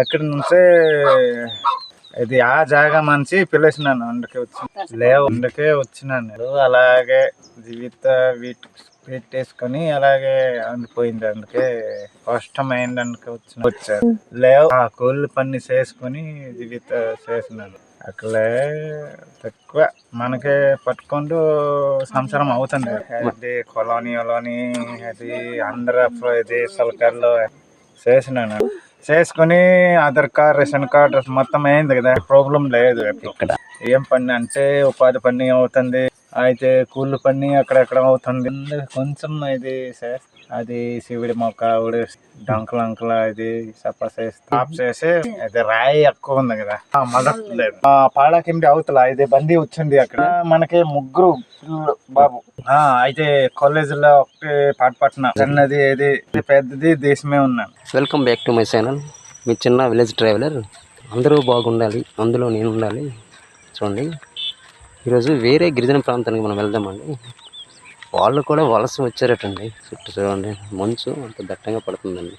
అక్కడి నుంచే ఇది ఆ జాగా మంచి పిలిచినాను అందుకే వచ్చి లేవు. అందుకే వచ్చినాను. అలాగే జీవిత వీటి పెట్టేసుకొని అలాగే అందిపోయింది అందుకే కష్టమైంది అందుకే వచ్చిన వచ్చారు లేవు. ఆ కోళ్ళు పని చేసుకొని జీవిత చేసినాను. అట్లే తక్కువ మనకి పట్టుకుంటూ సంవత్సరం అవుతుంది. అది కొలోనీలోని అది ఆంధ్ర దేశాలలో చేసినాను. చేసుకుని ఆధార్ కార్డ్ రేషన్ కార్డ్ మొత్తం అయింది కదా. ప్రాబ్లం లేదు ఇక్కడ. ఏం పని అంటే ఉపాధి పని అవుతుంది. అయితే కూళ్ళు పని అక్కడెక్కడ అవుతుంది. కొంచెం ఇది సార్ అది శివుడి మొక్క ఆవిడ డంకులు అంకుల అది సప్ప చేసి చేసి అది రాయి ఎక్కువ ఉంది కదా ఆ మదట్లేదు ఆ పాడకింటి అవతల ఇది బందీ వచ్చింది అక్కడ. మనకి ముగ్గురు బాబు. ఆ అయితే కాలేజ్లో ఒకటి పాటపట్న చిన్నది ఏది పెద్దది దేశమే ఉన్నాను welcome back to my channel మీ చిన్న విలేజ్ ట్రావెలర్ అందరూ బాగుండాలి అందులో నేను ఉండాలి. చూడండి. ఈరోజు వేరే గిరిజన ప్రాంతానికి మనం వెళ్దామండి. వాళ్ళు కూడా వలస వచ్చారటండి. చుట్టూ చూడండి. మంచు అంత దట్టంగా పడుతుందండి.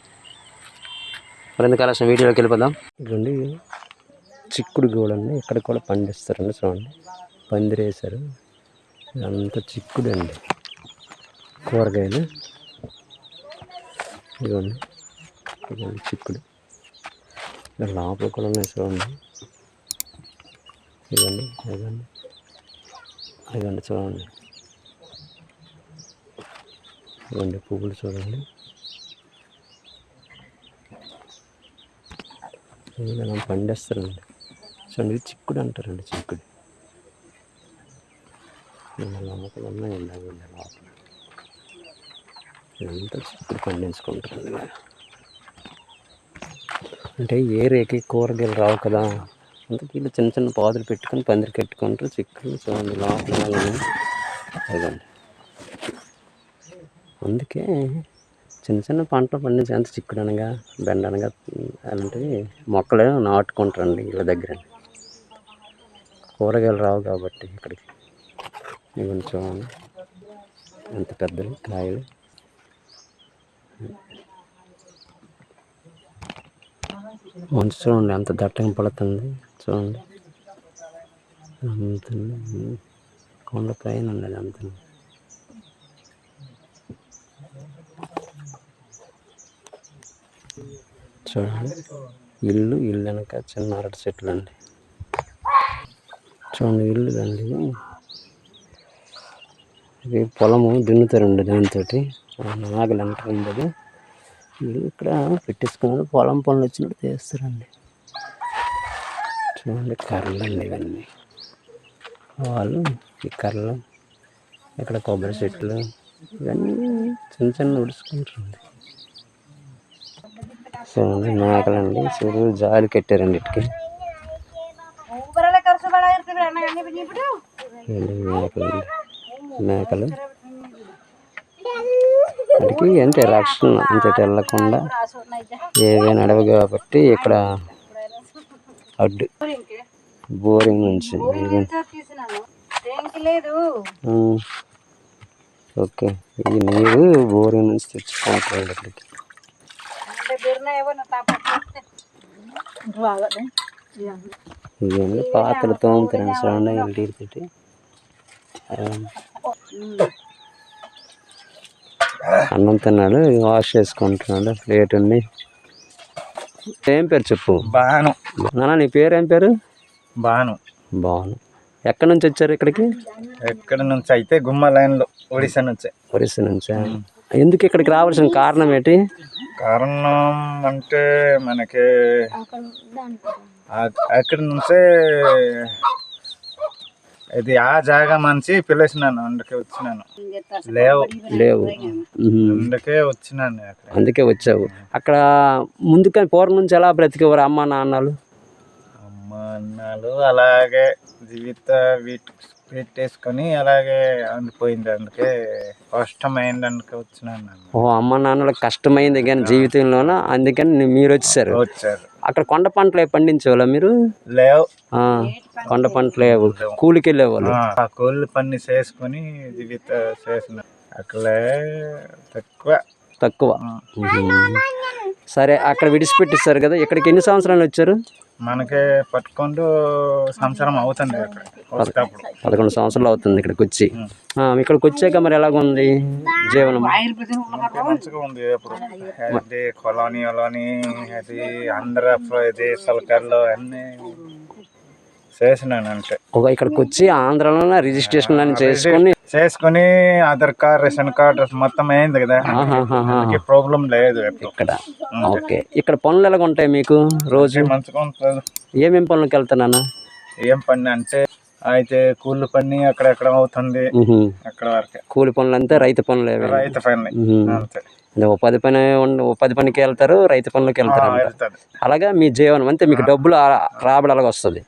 మరి ఎందుకు ఆలస్యం వీడియోలోకి వెళ్ళిపోదాం? ఇదండి చిక్కుడు గోడండి ఇక్కడ కూడా పండిస్తారండి చూడండి. పందిరేశారు. అంత చిక్కుడు అండి కూరగాయలు. ఇదిగోండి. ఇదిగోండి చిక్కుడు. లోపల కూడా ఉన్నాయి చూడండి. ఇదిగోండి. ఇదిగోండి. ఇదిగోండి చూడండి. ఇదిగోండి పువ్వులు చూడండి. మనం పండేస్తారండి. చూడండి ఇది చిక్కుడు అంటారండి చిక్కుడు. లోపల ఉన్నాయండి అవి లోపల. ఇదంతా చిక్కుడు పండించుకుంటారండి. అంటే ఏ ఏరియాకి కూరగాయలు రావు కదా. అందుకే ఇలా చిన్న చిన్న పాదులు పెట్టుకొని పందిరి కట్టుకుంటారు చిక్కులు చూడండి లోపల అదండి అందుకే చిన్న చిన్న పంటలు పండించే అంత చిక్కుడు అనగా బెండ అనగా అలాంటివి మొక్కలు నాటుకుంటారండి వీళ్ళ దగ్గర. కూరగాయలు రావు కాబట్టి ఇక్కడికి. ఇవన్నీ చూడండి. ఎంత పెద్దలు కాయలు. మంచి చూడండి ఎంత దట్టంగా పడుతుంది. చూడండి. కొండ పైన ఉన్నది అంత చూడండి. ఇల్లు ఇల్లు వెనక చిన్న అరటి చెట్లు అండి. చూడండి ఇల్లు అండి ఇది. పొలము దున్నుతారండి దాంతో నాగలు అంటారు ఉండదు ఇక్కడ పెట్టేసుకున్నారు. పొలం పనులు వచ్చినట్టు తీస్తారండి. చూడండి కర్రలు అండి ఇవన్నీ. వాళ్ళు ఈ కర్రలు ఇక్కడ కొబ్బరి చెట్లు ఇవన్నీ చిన్న చిన్న ఉడుచుకుంటుంది చూడండి మేకలండి చూడు జాలి కట్టారండి ఇటుకి. మేకలండి మేకలు. ఇక్కడికి ఎంత రక్షణ అంతటి వెళ్ళకుండా ఏవైనా అడవి కాబట్టి ఇక్కడ అడ్డు. బోరింగ్? నుంచి. ఓకే. ఈ నీరు బోరింగ్ నుంచి తాపత్తే బాగా ఇవన్నీ పాత్రలు ఇంటికి పెట్టి అన్నం తిన్నాడు వాష్ చేసుకుంటున్నాడు ప్లేట్ ఉంది. ఏం పేరు చెప్పు? బాను. నాన్న నీ పేరు ఏం పేరు? బాను. బాగుంది ఎక్కడి నుంచి వచ్చారు ఇక్కడికి? ఎక్కడి నుంచి? అయితే గుమ్మ లైన్లో ఒడిశా నుంచి. ఒరిస్సా నుంచా? ఎందుకు ఇక్కడికి రావాల్సిన కారణం ఏంటి? కారణం అంటే మనకి ఆ- అక్కడి నుంచే ఇది ఆ జాగా మంచి పిలిచినాను అందుకే వచ్చినాను. లేవు. లేవు. అందుకే వచ్చినాను అక్కడ అందుకే వచ్చావు. అక్కడ ముందుగా పూర్వం నుంచి ఎలా బ్రతికేవారు అమ్మ నాన్నలు? అమ్మ అన్నాలు అలాగే జీవిత వీటి పెట్టేసుకొని అలాగే అందిపోయింది అందుకే కష్టమైంది అందుకే వచ్చినాను నేను. ఓ అమ్మ నాన్నలకు కష్టమైంది కానీ జీవితంలోన? అందుకని మీరు వచ్చారు వచ్చారు. అక్కడ కొండ పంటలు పండించేవాళ్ళ మీరు? లేవు. కొండ పంటలు లేవు. కూలికి వెళ్ళేవాళ్ళు ఆ కోళ్ళు పని చేసుకొని జీవిత చేసిన. అట్లే తక్కువ. తక్కువ. సరే అక్కడ విడిచిపెట్టిస్తారు కదా. ఇక్కడికి ఎన్ని సంవత్సరాలు వచ్చారు? మనకి పట్టుకుంటూ సంవత్సరం అవుతుంది అక్కడ వచ్చేటప్పుడు. పదకొండు సంవత్సరాలు అవుతుంది ఇక్కడికి వచ్చి ఆ, ఇక్కడికి వచ్చాక మరి ఎలాగుంది జీవనం? మనకి మంచిగా ఉంది అప్పుడు అది కొలోనీ కొలోనీ అది ఆంధ్ర ఇది సల్కర్లో అన్నీ చేసినాను అంటే ఒక ఇక్కడికి వచ్చి ఆంధ్రాలో రిజిస్ట్రేషన్ అని చేసుకొని చేసుకుని ఆధార్ కార్డ్ రేషన్ కార్డ్ మొత్తం అయింది కదా. ప్రాబ్లం లేదు ఇక్కడ. ఓకే. ఇక్కడ పనులు ఎలాగ ఉంటాయి మీకు రోజు? మంచిగా ఉంటుంది. ఏమేం పనులకు వెళ్తానన్నా ఏం పని అంటే అయితే కూలి పని అక్కడెక్కడ అవుతుంది. అక్కడ వరకే. కూలి పనులు అంతే రైతు పనులు రైతు పని మ్మ్. అంతే. అంటే ఉపాధి పని ఉపాధి పనికి వెళ్తారు రైతు పనులకు వెళ్తారు అలాగా మీ జీవనం అంతే మీకు డబ్బులు రాబడి అలాగ వస్తుంది.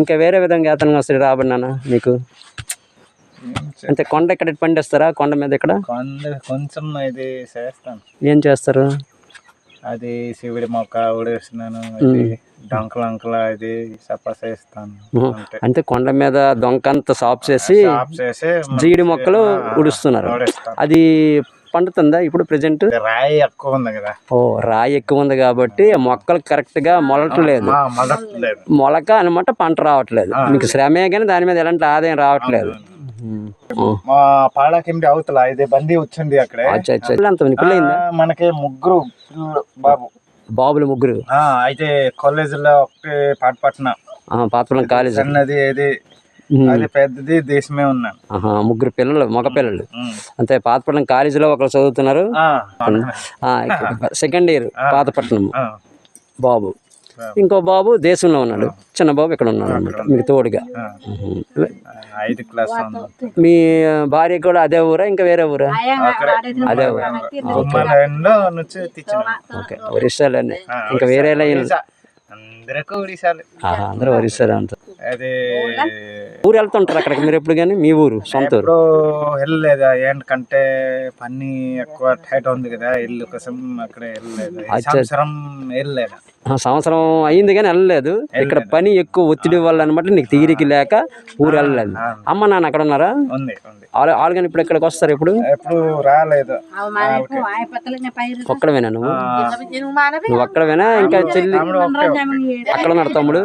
ఇంకా వేరే విధంగా ఏతనంగా వస్తుంది రాబడి నాన్న మీకు? అంటే కొండ ఇక్కడ పండిస్తారా? కొండ మీద ఇక్కడ కొంద కొంచెం ఇది చేస్తాను ఏం చేస్తారు? అది శివుడి మొక్క ఊడేస్తున్నాను డంకుల అంకుల ఇది సపా చేస్తాను. అంతే అంటే కొండ మీద దొంకంత సాఫ్ చేసి జీడి మొక్కలు ఉడుస్తున్నారు అది పండుతుందా ఇప్పుడు ప్రజెంట్? ఇది రాయి ఎక్కువ ఉంది కదా. ఓ రాయి ఎక్కువ ఉంది కాబట్టి మొక్కలు కరెక్ట్గా మొలటలేదు. మా మొదట్లేదు మొలక అనమాట పంట రావట్లేదు. మీకు శ్రమే కానీ దాని మీద ఎలాంటి ఆదాయం రావట్లేదు. మా పాడకిండి అవతల? ఇది బందీ వచ్చింది అక్కడే. మనకి ముగ్గురు బాబు. బాబులు ముగ్గురు. ఆ, అయితే కాలేజీలో ఒకటి పాటపట్న ఆ, పాతపురం కాలేజ్. ఉమ్. అది పెద్దది దేశమే ఉన్నాను ఆహా, ముగ్గురు పిల్లలు మగ పిల్లలు. అంతే పాతపట్నం కాలేజీలో ఒకరు చదువుతున్నారు. ఆ, సెకండ్ ఇయర్ పాతపట్నం. బాబు. ఇంకో బాబు దేశంలో ఉన్నాడు. చిన్న బాబు ఇక్కడ ఉన్నాడు అనమాట మీకు తోడుగా. మీ భార్య కూడా అదే ఊరా? ఇంకా వేరే ఊరా? అదే ఊరా. ఓకే. ఒరిస్సాలోనే. ఇంకా వేరే అందరికీ అందరూ ఒరిస్సాలో అంతా. అది ఊరు వెళ్తుంటారు అక్కడికి? మీరు ఎప్పుడు కానీ మీ ఊరు సొంత ఊరు? వెళ్ళలేదు? ఏంటంటే పని ఎక్కువ టైట్ ఉంది కదా ఇల్లు కోసం అక్కడ వెళ్ళలేదు. సంవత్సరం వెళ్ళలేదు? సంవత్సరం అయింది కానీ వెళ్ళలేదు. ఇక్కడ పని ఎక్కువ ఒత్తిడి వల్ల అనమాట నీకు తీరిక లేక ఊరు వెళ్ళలేదు. అమ్మ నాన్న అక్కడ ఉన్నారా? ఉంది ఉంది. వాళ్ళు కానీ ఇప్పుడు ఇక్కడికి వస్తారు ఇప్పుడు? రాలేదు. ఒక్కడవేనా నువ్వు? నువ్వు ఒక్కడవేనా? ఇంకా చెల్లి. అక్కడ ఉన్నాడు తమ్ముడు?